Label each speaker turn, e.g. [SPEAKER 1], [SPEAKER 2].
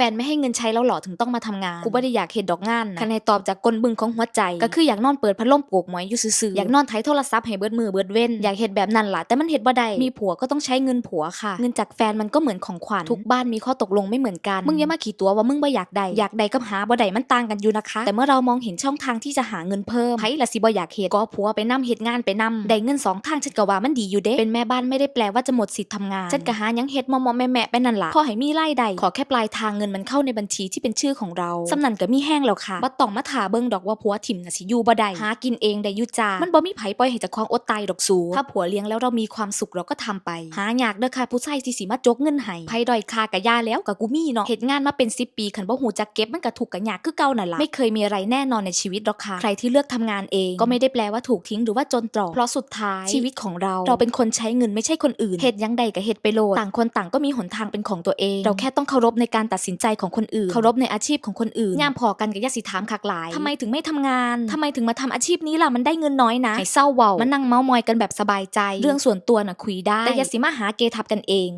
[SPEAKER 1] ฟนไม่ให้เงินใช้แล้วเหรอถึงต้องมาทำงาน กูไม่ได้อยากเห็นดอกงานนะคันให้ตอบจากกลบึงของหัวใจ ก็คืออยากนอนเปิดพัดลมปลูกหมอยอยู่ซื่อๆอยากนอนไถโทรศัพท์ให้เบิดมือเบิดเว้นอยากเห็นแบบนั้นล่ะแต่มันเห็นบ่ได้มีผัวก็ต้องใช้เงินผัวค่ะ เงินจากแฟนมันก็เหมือนของขวัญทุกบ้านมีข้อตกลงไม่เหมือนกันมึงอย่ามาขี่ตัวว่ามึงบ่อยากได้อยากได้กับหาบ่ได้มันต่างกันอยู่นะคะ แต่เมื่อเรามองเห็นช่องทางที่จะหาเงินเพิ่มไผละสิบ่อยากเฮ็ดก็ผัวไปนํเฮ็ดงานไปนํได้เงินสองทางฉันก็ว่ามันดีอยู่เด้เป็นแม่บ้านไม่ได้แปลว่าจะหมดสิทธิ์ทำงานฉันก็หาหยังเฮ็ดมอมๆแม่ๆไปนั่นล่ะพอให้มีรายได้ขอแค่ปลายทางเงินมันเข้าในบัญชีที่เป็นชื่อของเราสำนันก็มีแห้งแล้วค่ะบ่ต้องมาถาเบิ่งดอกว่าผัวถิ่มน่ะสิอยู่บ่ได้หากินเองได้อยู่จ้ามันบ่มีไผปล่อยให้เจ้าของอดตายดอกสูถ้าผัวเลี้ยงแล้วเรามีความสุขเราก็ทำไป หายากเด้อค่ะผู้ชายที่สิมาจกเงินให้ไผดอยค่ากะยาแล้วกะกูมีเนาะเฮ็ดงานมาเป็น10ปีคันบ่ฮู้จักเก็บมันก็ถูกกะยากคือเก่านั่นล่ะไม่เคยมีอะไรแน่นอนในชีวิตหรอกค่ะใครที่เลือกทำงานเองก็ไม่ได้แปลว่าถูกทิ้งหรือว่าจนตรอกเพราะสุดท้ายชีวิตของเราเราเป็นคนใช้เงินไม่ใช่คนอื่นเฮ็ดหยังใดก็เฮ็ดไปโลดต่างคนต่างก็มีหนทางเป็นของตัวเอง เราแค่ต้องเคารพในการตัดสินใจของคนอื่น เคารพในอาชีพของคนอื่นยามพอกันกับยาสิถามคักหลายทำไมถึงไม่ทำงานทำไมถึงมาทำอาชีพนี้ล่ะมันได้เงินน้อยนะให้เศร้าเว้ามานั่งเมาส์มอยกันแบบสบายใจ เรื่องส่วนตัวน่ะคุยได้แต่อยาสิมาหาเกทับกันเอง